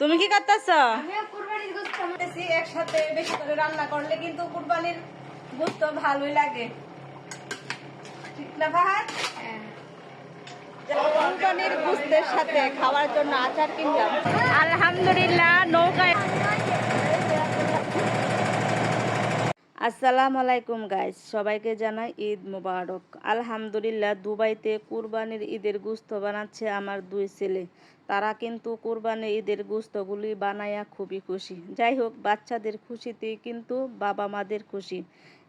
তুমি কি করতেছ? আমিও কুরবানির গোশত আমাদেরছি একসাথে বেশি করে রান্না করলে কিন্তু কুরবানির গোশত ভালোই লাগে। ঠিক না ভাই কুরবানির গুস্তের সাথে খাওয়ার জন্য আচার কিনলাম। আলহামদুলিল্লাহ নৌকায় আসসালামু আলাইকুম গাইস সবাইকে জানাই ঈদ মোবারক। আলহামদুলিল্লাহ, দুবাইতে কুরবানির ঈদের গুস্ত বানাচ্ছে আমার দুই ছেলে। তারা কিন্তু কুরবানির ঈদের গুস্তগুলি বানাইয়া খুবই খুশি। যাই হোক, বাচ্চাদের খুশিতেই কিন্তু বাবা মাদের খুশি।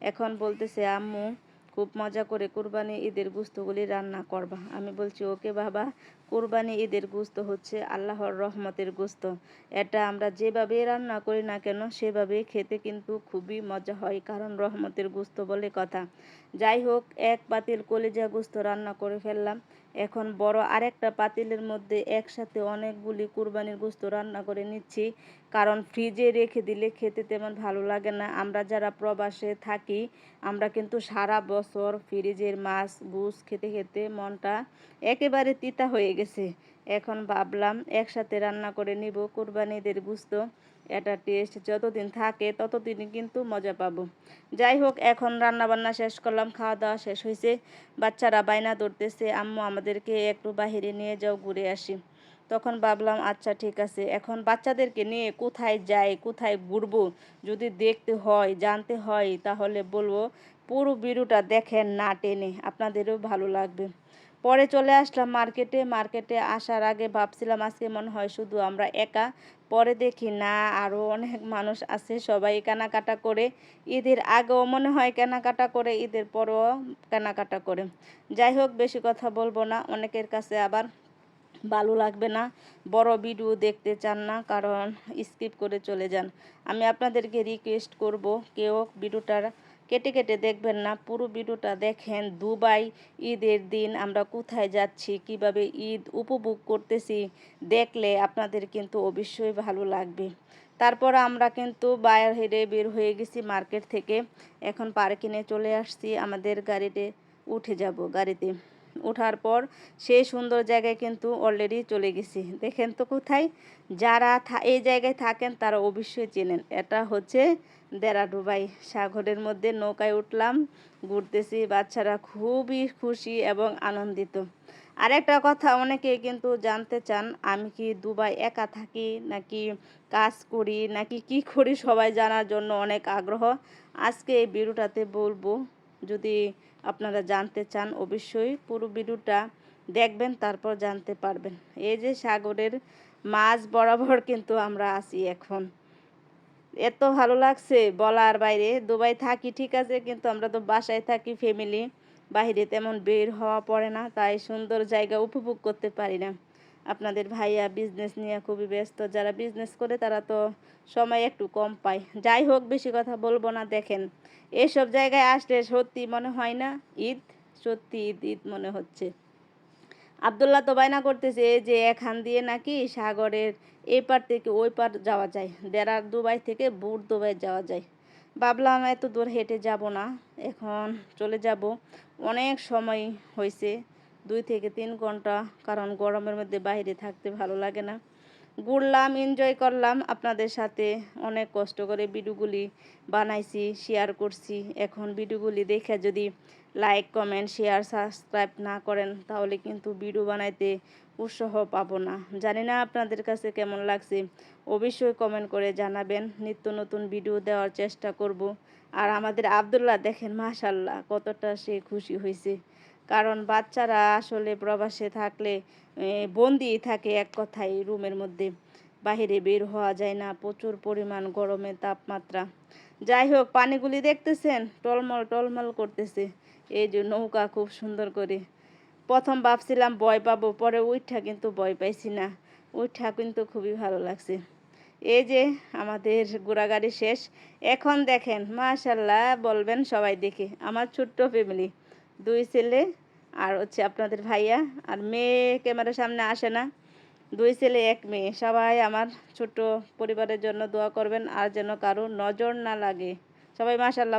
এখন বলতেছে, আম্মু খুব মজা করে কুরবানি ঈদের গুস্তগুলি রান্না করবা। আমি বলছি, ওকে বাবা, কুরবানি ঈদের গুস্ত হচ্ছে আল্লাহর রহমতের গুস্ত এটা আমরা যেভাবে রান্না করি না কেন, সেভাবে খেতে কিন্তু খুবই মজা হয়, কারণ রহমতের গুস্ত বলে কথা। যাই হোক এক পাতিল কলিজা গুস্ত রান্না করে ফেললাম। এখন বড় আরেকটা পাতিলের মধ্যে একসাথে অনেকগুলি কুরবানির গোস্ত রান্না করে নিচ্ছি। কারণ ফ্রিজে রেখে দিলে খেতে তেমন ভালো লাগে না। আমরা যারা প্রবাসে থাকি, আমরা কিন্তু সারা বছর ফ্রিজের মাছ, গুস খেতে খেতে মনটা একেবারে তিতা হয়ে গেছে। এখন ভাবলাম একসাথে রান্না করে নিব কুরবানিদের গুস্ত। এটা টেস্ট যতদিন থাকে, ততদিনই কিন্তু মজা পাবো। যাই হোক, এখন রান্না বান্না শেষ করলাম খাওয়া দাওয়া শেষ হয়েছে বাচ্চারা বাইনা ধরতেছে, আম্মু আমাদেরকে একটু বাহিরে নিয়ে যাও, ঘুরে আসি। তখন ভাবলাম আচ্ছা ঠিক আছে। এখন বাচ্চাদেরকে নিয়ে কোথায় যাই, কোথায় ঘুরবো, যদি দেখতে হয়, জানতে হয়, তাহলে বলব, পুরো ভিডিওটা দেখেন না, টেনে। আপনাদেরও ভালো লাগবে। পরে চলে আসলাম মার্কেটে। মার্কেটে আসার আগে ভাবছিলাম আজকে মনে হয় শুধু আমরা একা। পরে দেখি না আরও অনেক মানুষ আছে সবাই কেনাকাটা করে। ঈদের আগেও মনে হয় কেনাকাটা করে, ঈদের পরেও কেনাকাটা করে। যাই হোক, বেশি কথা বলব না। অনেকের কাছে আবার ভালো লাগবে না। বড় ভিডিও দেখতে চান না, কারণ স্কিপ করে চলে যান। আমি আপনাদেরকে রিকোয়েস্ট করব, কেউ ভিডিওটার কেটে কেটে দেখবেন না। পুরো ভিডিওটা দেখেন দুবাই ঈদের দিন, আমরা কোথায় যাচ্ছি, কীভাবে ঈদ উপভোগ করতেছি, দেখলে আপনাদের কিন্তু অবশ্যই ভালো লাগবে। তারপর আমরা কিন্তু বাইরে বের হয়ে গেছি মার্কেট থেকে। এখন পার্কিংয়ে চলে আসছি, আমাদের গাড়িতে উঠে যাব, গাড়িতে। ওঠার পর সেই সুন্দর জায়গায় কিন্তু অলরেডি চলে গেছি। দেখেন তো কোথায়? যারা এই জায়গায় থাকেন তারা অবশ্যই চেনেন। এটা হচ্ছে দেরাডুবাই সাগরের মধ্যে নৌকায় উঠলাম, ঘুরতেছি, বাচ্চারা খুবই খুশি এবং আনন্দিত। আরেকটা কথা অনেকে কিন্তু জানতে চান, আমি কি দুবাই একা থাকি, নাকি কাজ করি, নাকি কি করি সবাই জানার জন্য অনেক আগ্রহ। আজকে এই ভিডিওটাতে বলব, যদি আপনারা জানতে চান, অবশ্যই পুরো ভিডিওটা দেখবেন, তারপর জানতে পারবেন। এই যে সাগরের মাছ বরাবর কিন্তু আমরা আছি এখন। এত ভালো লাগছে বলার বাইরে। দুবাই থাকি ঠিক আছে, কিন্তু আমরা তো বাসায় থাকি ফ্যামিলি বাইরে তেমন বের হওয়া পড়ে না, তাই সুন্দর জায়গা উপভোগ করতে পারি না। আপনাদের ভাইয়া বিজনেস নিয়ে খুবই ব্যস্ত। যারা বিজনেস করে তারা তো সময় একটু কম পায়। যাই হোক, বেশি কথা বলব না, দেখেন। এসব জায়গায় আসলে সত্যি মনে হয় না, ঈদ? সত্যি ঈদ ঈদ মনে হচ্ছে। আবদুল্লাহ তো বায়না করতেছে যে এখান দিয়ে নাকি সাগরের এই পার থেকে ওই পার যাওয়া যায়। দেড়ার দুবাই থেকে বুট দুবাই যাওয়া যায়। ভাবলাম এত দূর হেঁটে যাব না, এখন চলে যাব। অনেক সময় হয়েছে দুই থেকে তিন ঘণ্টা, কারণ গরমের মধ্যে বাইরে থাকতে ভালো লাগে না। ঘুরলাম এনজয় করলাম। আপনাদের সাথে অনেক কষ্ট করে ভিডিওগুলি বানাইছি শেয়ার করছি। এখন ভিডিওগুলি দেখে যদি লাইক কমেন্ট শেয়ার সাবস্ক্রাইব না করেন, তাহলে কিন্তু ভিডিও বানাইতে উৎসাহ পাবো না। জানি না আপনাদের কাছে কেমন লাগছে, অবশ্যই কমেন্ট করে জানাবেন। নিত্য নতুন ভিডিও দেওয়ার চেষ্টা করব। আর আমাদের আবদুল্লাহ দেখেন মাশাল্লাহ কতটা সে খুশি হয়েছে কারণ বাচ্চারা আসলে প্রবাসে থাকলে বন্দি থাকে এক কথায় রুমের মধ্যে। বাহিরে বের হওয়া যায় না, প্রচুর পরিমাণ গরমের তাপমাত্রা। যাই হোক, পানিগুলি দেখতেছেন? টলমল টলমল করতেছে। এই যে নৌকা খুব সুন্দর করে। প্রথম ভাবছিলাম ভয় পাবো, পরে উইঠা কিন্তু ভয় পাইছি না। উইঠা কিন্তু খুবই ভালো লাগছে। এই যে আমাদের ঘোরাগাড়ি শেষ। এখন দেখেন, মাশাল্লাহ, বলবেন সবাই দেখে। আমার ছোট্ট ফ্যামিলি। দুই ছেলে আর হচ্ছে আপনাদের ভাইয়া। আর মেয়ে ক্যামেরার সামনে আসে না। দুই ছেলে, এক মেয়ে। সবাই আমার ছোট পরিবারের জন্য দোয়া করবেন। আর যেন কারও নজর না লাগে। সবাই মাশাল্লাহ